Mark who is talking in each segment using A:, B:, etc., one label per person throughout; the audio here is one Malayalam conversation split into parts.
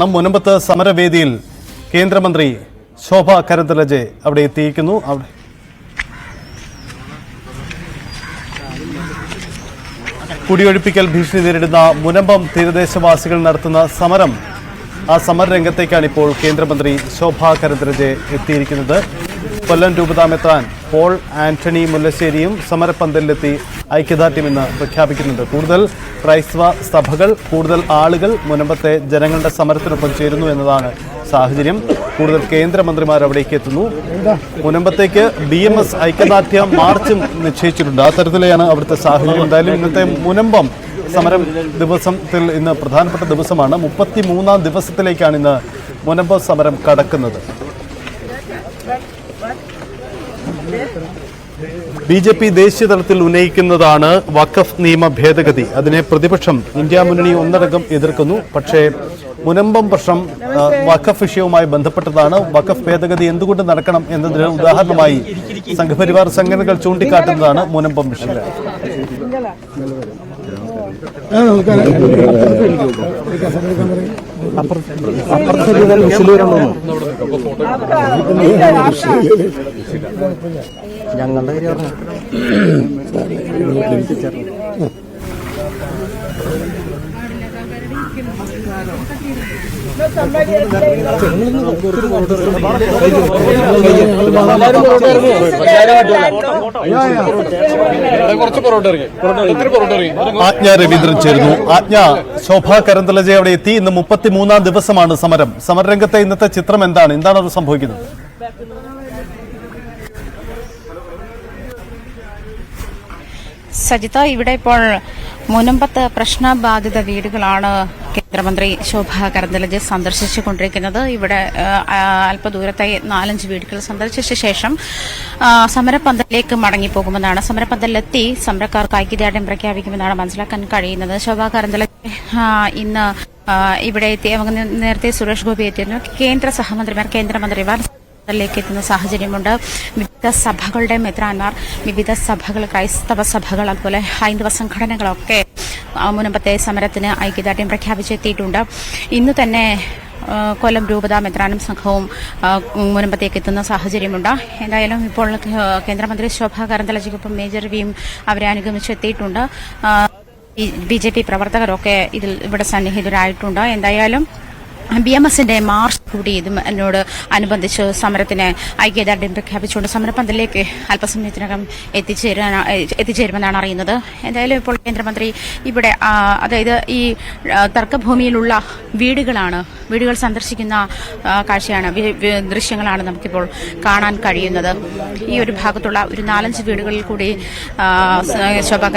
A: ആണ് മുനമ്പത്ത് സമരവേദിയിൽ കേന്ദ്രമന്ത്രി ശോഭ കരന്തലജെ അവിടെ എത്തിയിരിക്കുന്നു. അവിടെ കുടിയൊഴിപ്പിക്കൽ ഭീഷണി നേരിടുന്ന മുനമ്പം തീരദേശവാസികൾ നടത്തുന്ന സമരം. ആ സമര രംഗത്തേക്കാണ് ഇപ്പോൾ കേന്ദ്രമന്ത്രി ശോഭ കരന്തലജെ എത്തിയിരിക്കുന്നത്. കൊല്ലം രൂപതാമെത്താൻ പോൾ ആന്റണി മുല്ലശ്ശേരിയും സമരപ്പന്തലിലെത്തി ഐക്യദാർഢ്യമെന്ന് പ്രഖ്യാപിക്കുന്നുണ്ട്. കൂടുതൽ ക്രൈസ്തവ സഭകൾ കൂടുതൽ ആളുകൾ മുനമ്പത്തെ ജനങ്ങളുടെ സമരത്തിനൊപ്പം ചേരുന്നു എന്നതാണ് സാഹചര്യം. കൂടുതൽ കേന്ദ്രമന്ത്രിമാർ അവിടേക്ക് എത്തുന്നു. മുനമ്പത്തേക്ക് ബി എം എസ് ഐക്യദാർഢ്യ മാർച്ചും നിശ്ചയിച്ചിട്ടുണ്ട്. ആ തരത്തിലെയാണ് അവിടുത്തെ സാഹചര്യം. എന്തായാലും ഇന്നത്തെ മുനമ്പം സമരം ദിവസത്തിൽ ഇന്ന് പ്രധാനപ്പെട്ട ദിവസമാണ്. മുപ്പത്തി മൂന്നാം ദിവസത്തിലേക്കാണ് ഇന്ന് മുനമ്പ സമരം കടക്കുന്നത്. ബി ജെ പി ദേശീയ തലത്തിൽ ഉന്നയിക്കുന്നതാണ് വഖഫ് നിയമ ഭേദഗതി. അതിനെ പ്രതിപക്ഷം ഇന്ത്യ മുന്നണി ഒന്നടങ്കം എതിർക്കുന്നു. പക്ഷേ മുനമ്പം പ്രശ്നം വഖഫ് വിഷയവുമായി ബന്ധപ്പെട്ടതാണ്. വഖഫ് ഭേദഗതി എന്തുകൊണ്ട് നടക്കണം എന്നതിന് ഉദാഹരണമായി സംഘപരിവാർ സംഘടനകൾ ചൂണ്ടിക്കാട്ടുന്നതാണ് മുനമ്പം വിഷയം.
B: ഞങ്ങളുടെ കാര്യം പറഞ്ഞു
A: ആജ്ഞ രവീന്ദ്രൻ ചേരുന്നു. ആജ്ഞ ശോഭ കരന്തലജ അവിടെ എത്തി. ഇന്ന് മുപ്പത്തിമൂന്നാം ദിവസമാണ് സമരം. സമരരംഗത്തെ ഇന്നത്തെ ചിത്രം എന്താണ്? എന്താണ് അത് സംഭവിക്കുന്നത്?
C: സജിത ഇവിടെ ഇപ്പോൾ മുനമ്പത്ത് പ്രശ്നബാധിത വീടുകളാണ് കേന്ദ്രമന്ത്രി ശോഭ കരന്തലജ് സന്ദർശിച്ചുകൊണ്ടിരിക്കുന്നത്. ഇവിടെ അല്പദൂരത്തെ നാലഞ്ച് വീടുകൾ സന്ദർശിച്ച ശേഷം സമരപന്തലിലേക്ക് മടങ്ങിപ്പോകുമെന്നാണ്. സമരപ്പന്തലിലെത്തി സമരക്കാർക്ക് ഐക്യദാർഢ്യം പ്രഖ്യാപിക്കുമെന്നാണ് മനസ്സിലാക്കാൻ കഴിയുന്നത്. ശോഭ കരന്തലജ് ഇന്ന് ഇവിടെ എത്തി നേരത്തെ സുരേഷ് ഗോപി എത്തിയിരുന്നു. കേന്ദ്ര സഹമന്ത്രിമാർ കേന്ദ്രമന്ത്രിമാർ ിലേക്ക് എത്തുന്ന സാഹചര്യമുണ്ട്. വിവിധ സഭകളുടെ മെത്രാന്മാർ വിവിധ സഭകൾ ക്രൈസ്തവ സഭകൾ അതുപോലെ ഹൈന്ദവ സംഘടനകളൊക്കെ മുനമ്പത്തെ സമരത്തിന് ഐക്യദാർഢ്യം പ്രഖ്യാപിച്ചെത്തിയിട്ടുണ്ട്. ഇന്ന് തന്നെ കൊല്ലം രൂപത മെത്രാനും സംഘവും മുനമ്പത്തേക്ക് എത്തുന്ന സാഹചര്യമുണ്ട്. എന്തായാലും ഇപ്പോൾ കേന്ദ്രമന്ത്രി ശോഭ കരന്തലജിക്കൊപ്പം മേജർ വിയും അവരെ അനുഗമിച്ചെത്തിയിട്ടുണ്ട്. ബി ജെ പി പ്രവർത്തകരൊക്കെ ഇതിൽ ഇവിടെ സന്നിഹിതരായിട്ടുണ്ട്. എന്തായാലും ബി എം എസിന്റെ മാർച്ച് കൂടി ഇതും എന്നോട് അനുബന്ധിച്ച് സമരത്തിന് ഐക്യദാർഢ്യം പ്രഖ്യാപിച്ചുകൊണ്ട് സമരപന്തലിലേക്ക് അല്പസമയത്തിനകം എത്തിച്ചേരാൻ എത്തിച്ചേരുമെന്നാണ് അറിയുന്നത്. എന്തായാലും ഇപ്പോൾ കേന്ദ്രമന്ത്രി ഇവിടെ അതായത് ഈ തർക്കഭൂമിയിലുള്ള വീടുകളാണ് വീടുകൾ സന്ദർശിക്കുന്ന കാഴ്ചയാണ് ദൃശ്യങ്ങളാണ് നമുക്കിപ്പോൾ കാണാൻ കഴിയുന്നത്. ഈ ഒരു ഭാഗത്തുള്ള ഒരു നാലഞ്ച് വീടുകളിൽ കൂടി ശോഭാ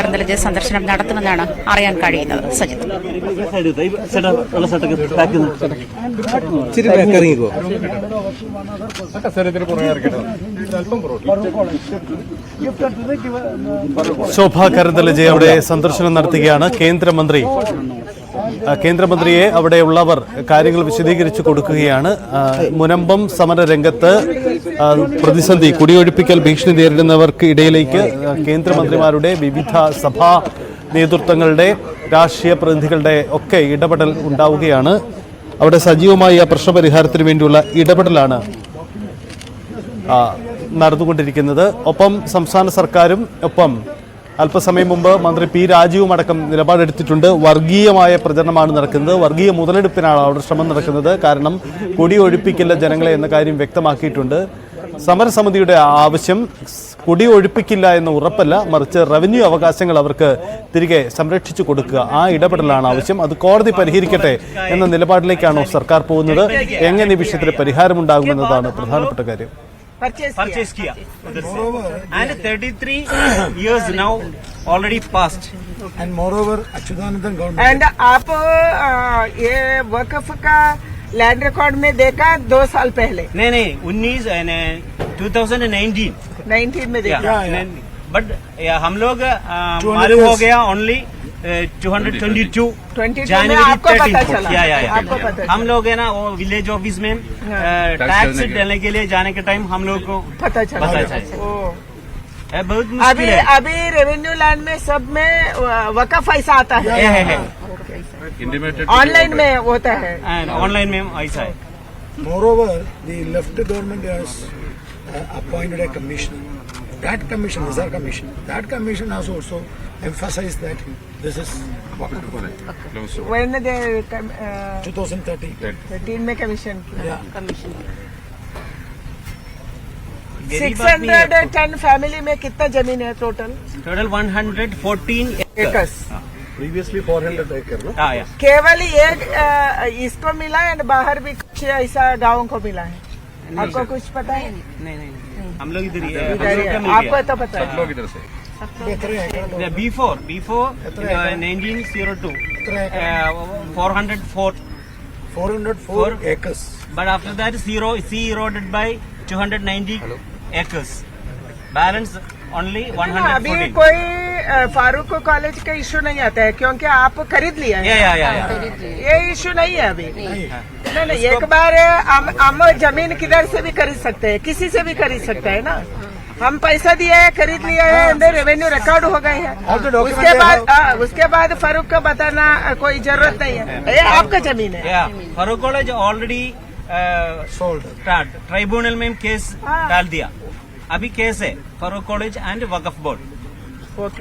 C: സന്ദർശനം നടത്തുമെന്നാണ് അറിയാൻ കഴിയുന്നത്. സജിത്
B: ഇച്ചിരി ബാക്ക് ഇറങ്ങിക്കോ.
A: ശോഭ അവിടെ സന്ദർശനം നടത്തുകയാണ്. കേന്ദ്രമന്ത്രി കേന്ദ്രമന്ത്രിയെ അവിടെയുള്ളവർ കാര്യങ്ങൾ വിശദീകരിച്ചു കൊടുക്കുകയാണ്. മുനമ്പം സമര രംഗത്ത് പ്രതിസന്ധി കുടിയൊഴിപ്പിക്കൽ ഭീഷണി നേരിടുന്നവർക്ക് ഇടയിലേക്ക് കേന്ദ്രമന്ത്രിമാരുടെ വിവിധ സഭാ നേതൃത്വങ്ങളുടെ രാഷ്ട്രീയ പ്രതിനിധികളുടെ ഒക്കെ ഇടപെടൽ ഉണ്ടാവുകയാണ്. അവിടെ സജീവമായി ആ പ്രശ്നപരിഹാരത്തിന് വേണ്ടിയുള്ള ഇടപെടലാണ് നടന്നുകൊണ്ടിരിക്കുന്നത്. ഒപ്പം സംസ്ഥാന സർക്കാരും ഒപ്പം അല്പസമയം മുമ്പ് മന്ത്രി പി രാജീവും അടക്കം നിലപാടെടുത്തിട്ടുണ്ട്. വർഗീയമായ പ്രചരണമാണ് നടക്കുന്നത്. വർഗീയ മുതലെടുപ്പിനാണ് അവിടെ ശ്രമം നടക്കുന്നത്. കാരണം കൊടി ഒഴിപ്പിക്കില്ല ജനങ്ങളെ എന്ന കാര്യം വ്യക്തമാക്കിയിട്ടുണ്ട്. സമരസമിതിയുടെ ആവശ്യം കൊടി ഒഴിപ്പിക്കില്ല എന്ന ഉറപ്പല്ല മറിച്ച് റവന്യൂ അവകാശങ്ങൾ അവർക്ക് തിരികെ സംരക്ഷിച്ചു കൊടുക്കുക ആ ഇടപെടലാണ് ആവശ്യം അത് കോടതി പരിഹരിക്കട്ടെ എന്ന നിലപാടിലേക്കാണോ സർക്കാർ പോകുന്നത് എങ്ങനെ ഈ വിഷയത്തിൽ പരിഹാരമുണ്ടാകുമെന്നതാണ് പ്രധാനപ്പെട്ട കാര്യം
D: purchase, purchase किया उधर से and 33 years now already passed
E: and moreover Achuthanandan government
F: and आप अ, ये वक्फ का लैंड रिकॉर्ड में देखा दो साल पहले
D: नहीं नहीं उन्नीस टू थाउजेंड नाइनटीन
F: 19 में देखा।
D: बट हम लोग मालूम हो गया only two hundred twenty two
F: 22 में आपको पता चला।
D: या या या
F: आपको पता
D: हम लोग है ना वो विलेज ऑफ़िस में टैक्स देने के लिए जाने के टाइम हम लोग को
F: पता चला।
D: पता चला। है, बहुत
F: अभी
D: है।
F: अभी रेवेन्यू लैंड में सब में वक्फ ऐसा आता है।
D: है, है, है।
F: ऑनलाइन में होता है।
D: ऑनलाइन में ऐसा है।
E: Moreover, the left government has uh, appointed a commissioner. That commission is our commission. That commission has also emphasized that this is
F: when they com- uh,
E: 2030.
F: 13 में कमीशन
E: Yeah.
D: है।
F: टेन फैमिली में कितना ज़मीन है total
D: Total 114
F: acres
E: Previously 400 acre, no?
D: हाँ या
F: केवल अ, इसको मिला है बाहर भी कुछ ऐसा गाँव को मिला है। आपको कुछ पता है?
D: नहीं नहीं हम लोग इधर ही
F: आपको तो पता है।
E: लोग इधर
D: से। Before
E: before nineteen
D: zero
E: two four
D: hundred
E: four four hundred four acres
D: but after that zero sea eroded by 290 acres balance only
F: 100 अभी कोई uh, फारूक को कॉलेज का इशू नहीं आता है क्योंकि आप खरीद लिया है।
D: ये
F: इशू नहीं है अभी। नहीं नहीं एक बार हम हम ज़मीन किधर से भी खरीद सकते हैं? किसी से भी खरीद सकते हैं ना? हम पैसा दिया है खरीद लिया है अंदर रेवेन्यू रिकॉर्ड हो गए हैं। उसके बाद
E: have-
F: हाँ, उसके बाद फारूक का बताना कोई ज़रूरत नहीं है। ये आपका ज़मीन है।
D: Farook college already
E: Sold.
D: Tribunal में केस
F: हाँ।
D: डाल दिया। अभी केस है Farook college and
F: Waqf
D: board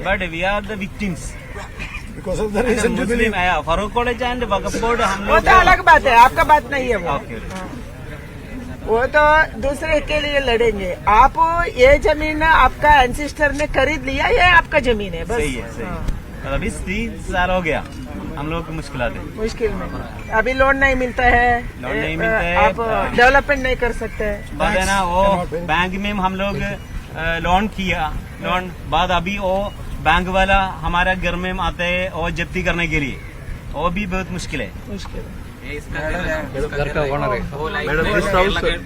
D: but we are the
E: victims Of the reason to
D: Muslim
E: believe.
D: Farook college and Waqf board हम
F: वो तो अलग बात है आपका बात नहीं है वो। वो तो दूसरे के लिए लड़ेंगे। आप ये ज़मीन आपका एंसिस्टर ने खरीद लिया ये आपका ज़मीन है बस।
D: सही है सही
F: हाँ,
D: अभी तीस साल हो गया हम लोग को मुश्किल है।
F: मुश्किल में। अभी लोन नहीं मिलता है।
D: लोन नहीं मिलता है।
F: आप डेवलपमेंट नहीं कर सकते।
D: बाद है ना वो बैंक में हम लोग लोन किया। लोन बाद अभी वो बैंक वाला हमारा घर में आते हैं और जब्ती करने के लिए। वो भी बहुत मुश्किल है।
F: मुश्किल है।
B: घर का ओनर है।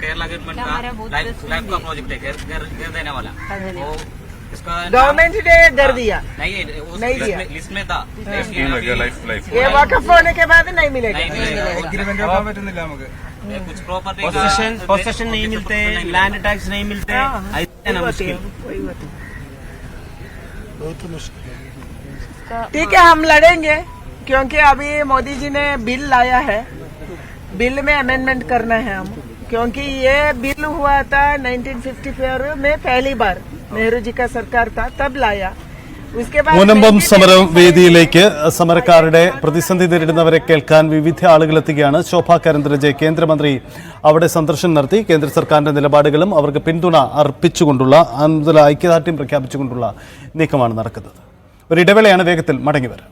G: केरला गवर्नमेंट का लाइफ लाइफ का प्रोजेक्ट है? घर घर घर देने वाला। वो इसका
F: गवर्नमेंट ने कर दिया।
G: नहीं
F: दिया।
G: लिस्ट में था।
F: ये वाकफ होने के बाद नहीं मिलेगा।
G: ये कुछ प्रॉपर्टी
D: पोसेशन पोसेशन नहीं मिलते लैंड टैक्स नहीं मिलते।
F: हाँ,
D: ऐसे ना
F: है,
D: मुश्किल।
F: है।
E: बहुत मुश्किल
F: ठीक है, हम लड़ेंगे, क्योंकि अभी मोदी जी ने बिल लाया है। बिल में अमेंडमेंट करना है हम, क्योंकि ये बिल हुआ था 1954 में पहली बार नेहरू जी का सरकार था, तब लाया।
A: മുനമ്പം
F: 1955
A: സമരം വേദിയിലേക്ക് സമരക്കാരുടെ പ്രതിസന്ധി നേരിടുന്നവരെ കേൾക്കാൻ വിവിധ ആളുകൾ എത്തുകയാണ് ശോഭാ കരന്തലജെ കേന്ദ്രമന്ത്രി അവിടെ സന്ദർശനം നടത്തി. കേന്ദ്ര സർക്കാരിന്റെ നിലപാടുകളും അവർക്ക് പിന്തുണ അർപ്പിച്ചുകൊണ്ടുള്ള ഐക്യദാർഢ്യം പ്രഖ്യാപിച്ചുകൊണ്ടുള്ള നീക്കമാണ് നടക്കുന്നത്. ഒരു ഇടവേളയാണ് വേഗത്തിൽ മടങ്ങി വരാം